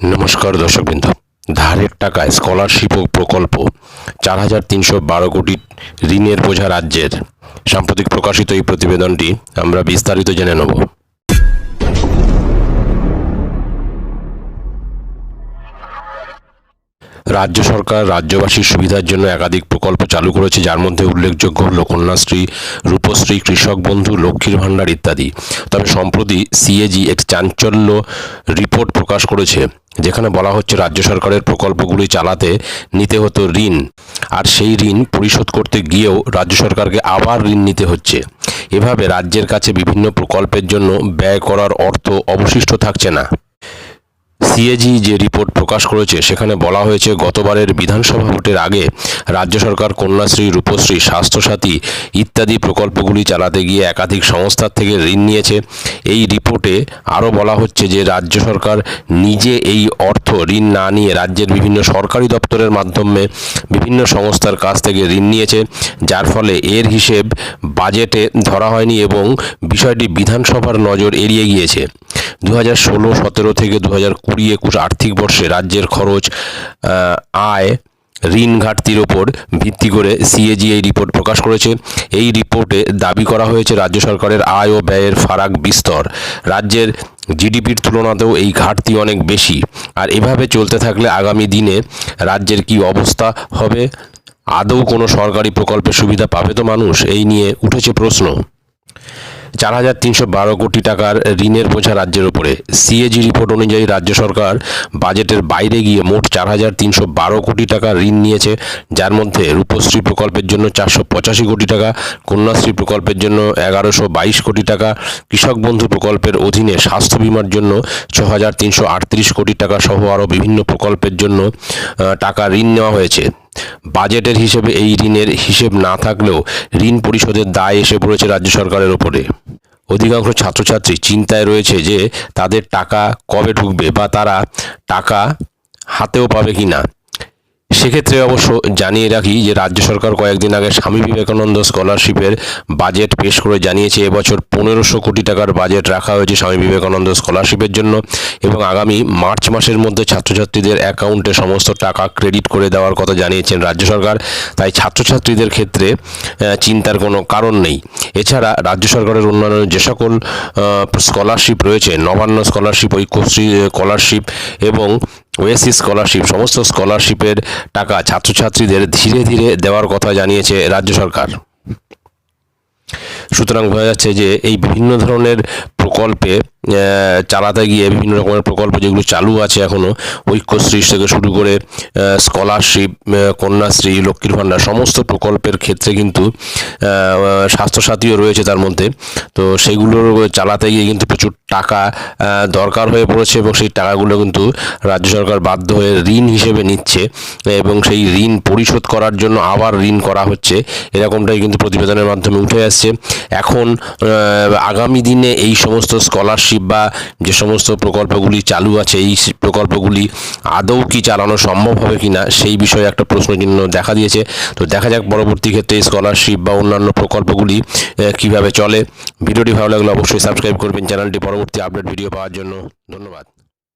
নমস্কার দর্শকবৃন্দ। ধারের টাকায় স্কলারশিপ ও প্রকল্প চার হাজার তিনশো বারো কোটি ঋণের বোঝা রাজ্যের। সাম্প্রতিক প্রকাশিত এই প্রতিবেদনটি আমরা বিস্তারিত জেনে নেব। রাজ্য সরকার রাজ্যবাসীর সুবিধার জন্য একাধিক প্রকল্প চালু করেছে, যার মধ্যে উল্লেখযোগ্য হল কন্যাশ্রী, রূপশ্রী, কৃষক বন্ধু, লক্ষ্মীর ভাণ্ডার ইত্যাদি। তবে সম্প্রতি সিএজি এক চাঞ্চল্য রিপোর্ট প্রকাশ করেছে, যেখানে বলা হচ্ছে রাজ্য সরকারের প্রকল্পগুলি চালাতে নিতে হতো ঋণ, আর সেই ঋণ পরিশোধ করতে গিয়েও রাজ্য সরকারকে আবার ঋণ নিতে হচ্ছে। এভাবে রাজ্যের কাছে বিভিন্ন প্রকল্পের জন্য ব্যয় করার অর্থ অবশিষ্ট থাকছে না। সিএজি যে রিপোর্ট প্রকাশ করেছে, সেখানে বলা হয়েছে গতবারের বিধানসভা ভোটের আগে রাজ্য সরকার, কন্যাশ্রী, রূপশ্রী, স্বাস্থ্যসাথী ইত্যাদি প্রকল্পগুলি চালাতে গিয়ে একাধিক সংস্থার থেকে ঋণ নিয়েছে। এই রিপোর্টে আরও বলা হচ্ছে যে, রাজ্য সরকার নিজে এই অর্থ ঋণ না নিয়ে রাজ্যের বিভিন্ন সরকারি দপ্তরের মাধ্যমে বিভিন্ন সংস্থার কাছ থেকে ঋণ নিয়েছে, যার ফলে এর হিসেব বাজেটে ধরা হয়নি এবং বিষয়টি বিধানসভার নজর এড়িয়ে গিয়েছে। দু হাজার ষোলো, সতেরো থেকে দু হাজার কুড়ি একুশ আর্থিক বর্ষে রাজ্যের খরচ আয়, ঋণ ঘাটতির ওপর ভিত্তি করে সিএজি এই রিপোর্ট প্রকাশ করেছে। এই রিপোর্টে দাবি করা হয়েছে, রাজ্য সরকারের আয় ও ব্যয়ের ফারাক বিস্তর। রাজ্যের জিডিপির তুলনাতেও এই ঘাটতি অনেক বেশি। আর এভাবে চলতে থাকলে আগামী দিনে রাজ্যের কি অবস্থা হবে? আদৌ কোনো সরকারি প্রকল্পের সুবিধা পাবে তো মানুষ? এই নিয়ে উঠেছে প্রশ্ন। চার হাজার তিনশো বারো কোটি টাকার ঋণের বোঝা রাজ্যের উপরে। সিএজি রিপোর্ট অনুযায়ী রাজ্য সরকার বাজেটের বাইরে গিয়ে মোট চার হাজার তিনশো বারো কোটি টাকা ঋণ নিয়েছে, যার মধ্যে রূপশ্রী প্রকল্পের জন্য চারশো পঁচাশি কোটি টাকা, কন্যাশ্রী প্রকল্পের জন্য এগারোশো বাইশ কোটি টাকা, কৃষক বন্ধু প্রকল্পের অধীনে স্বাস্থ্য বিমার জন্য ছ হাজার তিনশো আটত্রিশ কোটি টাকা সহ আরও বিভিন্ন প্রকল্পের জন্য টাকা ঋণ নেওয়া হয়েছে। বাজেটের হিসেবে এই ঋণের হিসেব না থাকলেও ঋণ পরিশোধের দায় এসে পড়েছে রাজ্য সরকারের ওপরে। অধিকাংশ ছাত্রছাত্রী চিন্তায় রয়েছে যে তাদের টাকা কবে ঢুকবে বা তারা টাকা হাতেও পাবে কি না সেক্ষেত্রে অবশ্য জানিয়ে রাখি যে রাজ্য সরকার কয়েকদিন আগে স্বামী বিবেকানন্দ স্কলারশিপের বাজেট পেশ করে জানিয়েছে, এবছর পনেরোশো কোটি টাকার বাজেট রাখা হয়েছে স্বামী বিবেকানন্দ স্কলারশিপের জন্য এবং আগামী মার্চ মাসের মধ্যে ছাত্রছাত্রীদের অ্যাকাউন্টে সমস্ত টাকা ক্রেডিট করে দেওয়ার কথা জানিয়েছেন রাজ্য সরকার। তাই ছাত্রছাত্রীদের ক্ষেত্রে চিন্তার কোনো কারণ নেই। এছাড়া রাজ্য সরকারের অন্যান্য যে সকল স্কলারশিপ রয়েছে, নবান্ন স্কলারশিপ, ঐক্যশ্রী স্কলারশিপ এবং ওয়েসি স্কলারশিপ, সমস্ত স্কলারশিপের টাকা ছাত্রছাত্রীদের ধীরে ধীরে দেওয়ার কথা জানিয়েছে রাজ্য সরকার। সুতরাং বোঝা যাচ্ছে যে এই বিভিন্ন ধরনের প্রকল্পে চালাতে গিয়ে বিভিন্ন রকমের প্রকল্প যেগুলো চালু আছে এখনও ঐক্যশ্রী থেকে শুরু করে স্কলারশিপ কন্যাশ্রী, লক্ষ্মীর ভাণ্ডার, সমস্ত প্রকল্পের ক্ষেত্রে কিন্তু স্বাস্থ্যসাথীও রয়েছে তার মধ্যে। তো সেগুলোর চালাতে গিয়ে কিন্তু প্রচুর টাকা দরকার হয়ে পড়েছে এবং সেই টাকাগুলো কিন্তু রাজ্য সরকার বাধ্য হয়ে ঋণ হিসেবে নিচ্ছে এবং সেই ঋণ পরিশোধ করার জন্য আবার ঋণ করা হচ্ছে। এরকমটাই কিন্তু প্রতিবেদনের মাধ্যমে উঠে আসছে। এখন আগামী দিনে এই সমস্ত স্কলারশিপ বা যে সমস্ত প্রকল্পগুলি চালু আছে, এই প্রকল্পগুলি আদৌ কি চালানো সম্ভব হবে কি না সেই বিষয়ে একটা প্রশ্নচিহ্ন দেখা দিয়েছে। তো দেখা যাক পরবর্তী ক্ষেত্রে স্কলারশিপ বা অন্যান্য প্রকল্পগুলি কীভাবে চলে। ভিডিওটি ভালো লাগলে অবশ্যই সাবস্ক্রাইব করবেন। চ্যানেলটি পরবর্তী আপডেট ভিডিও পাওয়ার জন্য ধন্যবাদ।